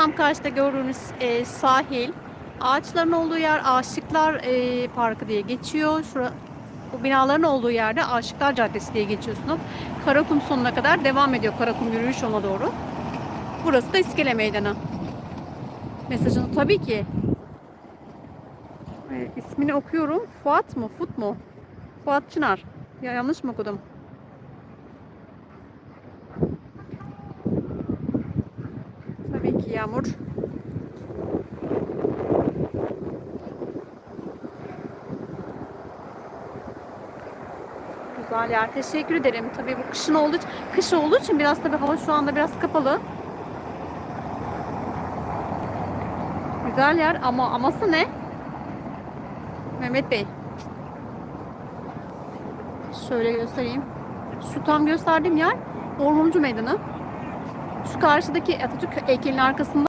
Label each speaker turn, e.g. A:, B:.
A: tam karşıda gördüğünüz e, sahil. Ağaçların olduğu yer Aşıklar e, Parkı diye geçiyor. Şura, bu binaların olduğu yerde Aşıklar Caddesi diye geçiyorsunuz. Karakum sonuna kadar devam ediyor. Karakum yürüyüş yoluna doğru. Burası da İskele Meydanı. Mesajını tabii ki. E, ismini okuyorum. Fuat mı? Fut mu? Fuat Çınar. Ya yanlış mı okudum? Tabii ki yağmur. Güzel yer. Teşekkür ederim. Tabii bu kışın olduğu kış olduğu için biraz tabii hava şu anda biraz kapalı. Güzel yer ama aması ne? Mehmet Bey. Şöyle göstereyim. Şu tam gösterdiğim yer Ormumcu Meydanı. Şu karşıdaki Atatürk heykelinin arkasında